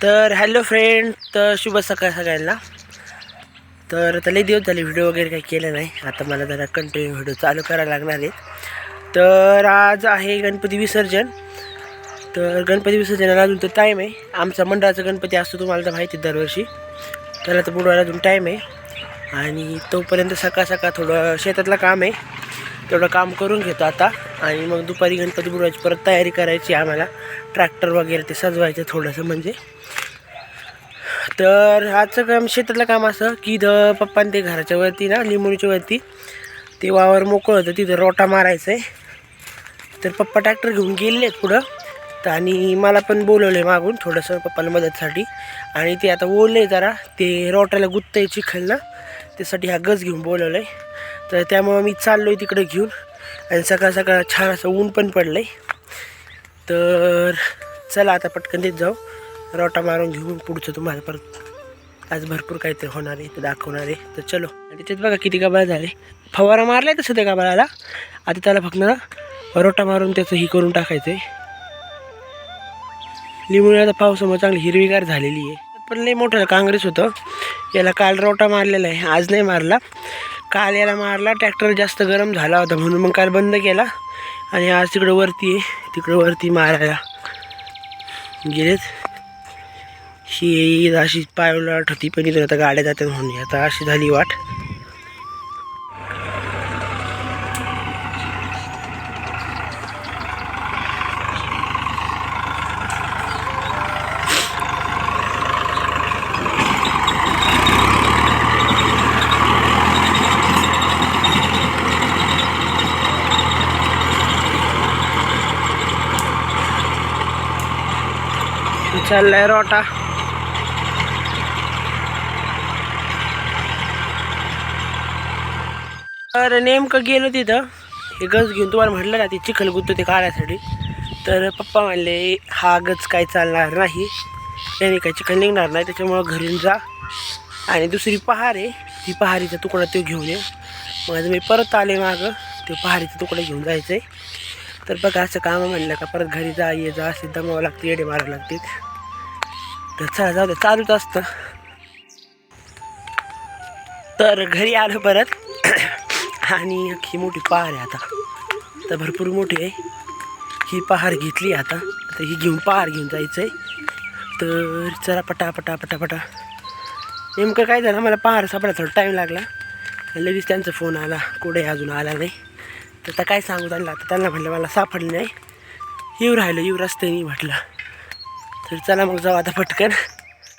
तर hello friend तर शुभ सकाळ सगळ्यांना. तर आता लई दिवस झाले व्हिडिओ वगैरे काही केलं नाही. आता मला जरा कंटिन्यू व्हिडिओ चालू करायला लागणार आहे तर आज आहे गणपती विसर्जन. तर गणपती विसर्जनाला अजून तर टाईम आहे. आमचा मंडळाचा गणपती असतो तुम्हाला तर माहिती आहे दरवर्षी. त्याला तर बुडवायला अजून टाईम आहे. आणि तोपर्यंत सकाळ सकाळ थोडं शेतातलं काम आहे. तेवढं काम करून घेतो आता. आणि मग दुपारी गणपती बुडवायची परत तयारी करायची आम्हाला. ट्रॅक्टर वगैरे ते सजवायचं थोडंसं म्हणजे. तर आजचं काम शेतातलं काम असं की द पप्पाने ते घराच्या वरती ना लिंबोणीच्या वरती. ते वावर मोकळं होतं तिथं रोटा मारायचं आहे तर पप्पा ट्रॅक्टर घेऊन गेले आहेत पुढं. तर आणि मला पण बोलवलं आहे मागून थोडंसं पप्पाला मदतसाठी. आणि ते आता ओले जरा ते रोटाला गुत्त चिखल ना त्यासाठी हा गज घेऊन बोलवलं आहे तर त्यामुळं मी चाललो आहे तिकडे घेऊन. आणि सकाळ सकाळ छान असं ऊन पण पडलं आहे तर चला आता पटकन देत जाऊ. रोटा मारून घेऊन पुढचं तुम्हाला परत आज भरपूर काहीतरी होणार आहे ते दाखवणार आहे. तर चलो. आणि त्याच्यात बघा किती गबाळ झाले. फवारा मारला आहे तसं त्या गबाळाला. आता त्याला फक्त ना रोटा मारून त्याचं ही करून टाकायचं आहे लिंबूने आता पावसामुळे चांगली हिरवीगार झालेली आहे. पण लई मोठं काँग्रेस होतं. याला काल रोटा मारलेला आहे. आज नाही मारला. काल याला मारला ट्रॅक्टर जास्त गरम झाला होता म्हणून मग काल बंद केला. आणि आज तिकडं वरती आहे. तिकडं वरती मारायला गेलेत. ही अशी पायवलाट होती. पण इथं आता गाड्या जातात म्हणून. आता अशी झाली वाट. चाललाय रोटा. तर नेमकं गेलो तिथं. हे गज घेऊन तुम्हाला म्हटलं ना ते चिखल गुत्त ते काढायसाठी. तर पप्पा म्हणले हा गज काय चालणार नाही. त्याने काही चिखल निघणार नाही त्याच्यामुळं घरून जा. आणि दुसरी पहार आहे. ती पहारीचा तुकडा तो घेऊन ये. मग मी परत आले मागं. तो पहारीचा तुकडा घेऊन जायचं आहे तर बघा असं कामं म्हणलं का परत घरी जा ये जा. असे दमावं लागते येडे मारावं लागते. तर चला जाऊ दे चालूच असतं. तर घरी आलो परत. आणि ही मोठी पहार आहे आता. तर भरपूर मोठी आहे. ही पहार घेतली आता. तर ही घेऊन पहार घेऊन जायचं आहे तर चला पटा पटा पटा पटा नेमकं काय झालं मला पहार सापडा थोडा टाईम लागला. लगेच त्यांचा फोन आला. कुठे अजून? आला नाही. तर आता काय सांगू त्यांना? आता त्यांना म्हटलं मला सापडलं नाही. येऊ राहिलं येऊ रस्त्याने म्हटलं. तर चला मग जाऊ आता पटकन.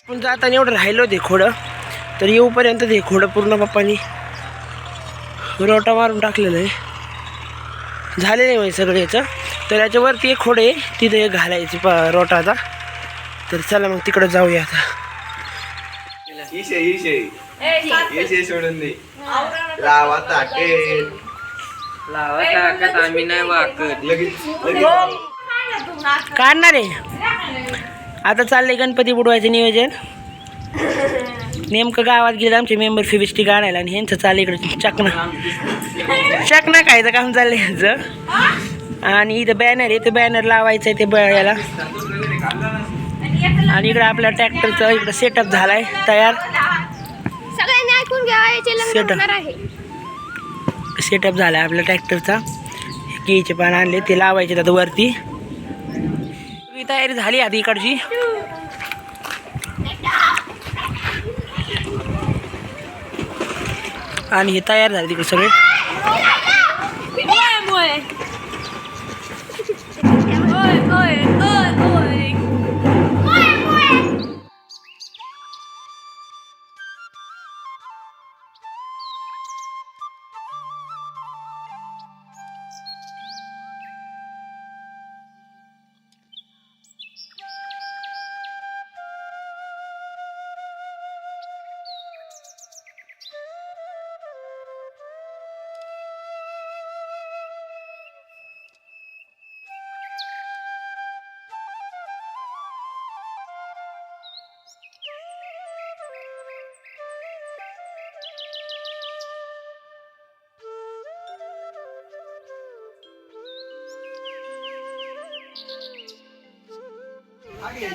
पण जाताना एवढं राहिलं होते खोडं. तर येऊपर्यंत ते खोडं पूर्ण पप्पानी रोटा मारून टाकलेलं आहे. झालेलं आहे म्हणजे सगळं याचं. तर याच्यावरती एक खोड आहे तिथं एक घालायची प रोटाचा तर चला मग तिकडं जाऊया आता. इशे इशे इशे सोडून दे. लावा ताटे लावा टाकत आम्ही नाही वाकत. लगेच लगेच. काढणार आहे. आता चाललंय गणपती बुडवायचं नियोजन. नेमकं गावात गेले आमचे मेंबर फिबिस्टिक आणायला आणि ह्यांचं चाललं इकडे चकना. चकना खायचं काम चाललंय ह्यांचं. आणि इथं बॅनर आहे ते बॅनर लावायचं आहे ते ब याला आणि इकडं आपल्या ट्रॅक्टरचा इकडं सेटअप झालाय तयार. आहे. सेटअप झालाय आपल्या ट्रॅक्टरचा केळीचे पान आणले ते लावायचे आता वरती. तयारी झाली आधी इकडची. आणि हे तयार झाले तिकडे सगळे. मागे